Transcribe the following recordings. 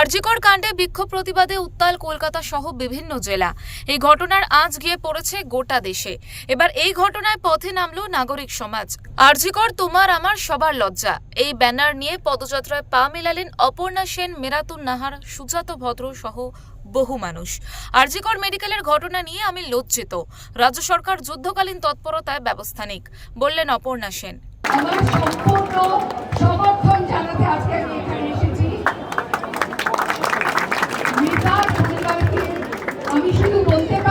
আরজিকর কাণ্ডে বিক্ষোভ প্রতিবাদে উত্তাল কলকাতা সহ বিভিন্ন জেলা। এই ঘটনার আঁচ গিয়ে পড়েছে গোটা দেশে। এবার এই ঘটনায় পথে নামলো নাগরিক সমাজ। আরজিকর তোমার আমার সবার লজ্জা। এই ব্যানার নিয়ে পদযাত্রায় পা মেলালেন অপর্ণা সেন, মেরাতুন নাহার, সুজাত ভদ্র সহ বহু মানুষ। আরজিকর মেডিকেলের ঘটনা নিয়ে আমি লজ্জিত। রাজ্য সরকার যুদ্ধকালীন তৎপরতায় ব্যবস্থা নিক বললেন অপর্ণা সেন। আমার সম্পূর্ণ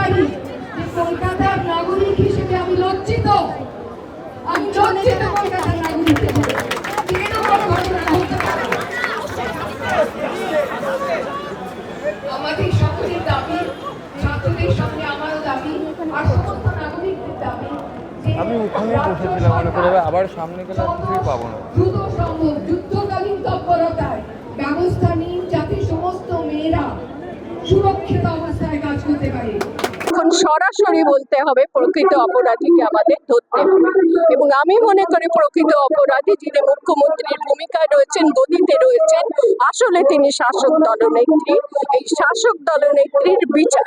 পারি। যে কলকাতার নাগরিক হিসেবে আমি লজ্জিত। আমি লজ্জিত কলকাতার নাগরিক হিসেবে। এরকম ঘটনা হতে পারে? আমাদের সকলের দাবি ছাত্রদের সঙ্গে আমারও দাবি আর সমস্ত নাগরিকদের দাবি আমি ওখানে বসেছিলাম মনে করে আবার সামনে গেলে কিছুই পাবো না। দ্রুত সম্ভব যুদ্ধকালীন তৎপরতায় ব্যবস্থা নিন যাতে সমস্ত মেয়েরা সুরক্ষিত অবস্থায় কাজ করতে পারে। সরাসরি বলতে হবে প্রকৃত অপরাধীকে আমাদের ধরতে এবং আমি মনে করি প্রকৃত অপরাধী যিনি মুখ্যমন্ত্রীর ভূমিকায় রয়েছেন, গদিতে রয়েছেন, আসলে তিনি শাসক দলনেত্রী এই শাসক দলনেত্রীর বিচার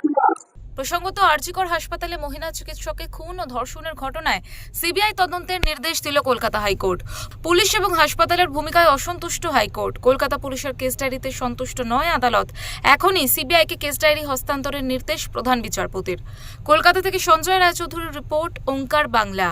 প্রসঙ্গত, আরজিকর হাসপাতালে মহিলা চিকিৎসককে খুন ও ধর্ষণের ঘটনায় সিবিআই তদন্তের নির্দেশ দিল কলকাতা হাইকোর্ট। পুলিশ এবং হাসপাতালের ভূমিকায় অসন্তুষ্ট হাইকোর্ট। কলকাতা পুলিশের কেস ডায়েরিতে সন্তুষ্ট নয় আদালত। এখনই সিবিআইকে কেস ডায়েরি হস্তান্তরের নির্দেশ প্রধান বিচারপতির। কলকাতা থেকে সঞ্জয় রায়চৌধুরীর রিপোর্ট, ওঙ্কার বাংলা।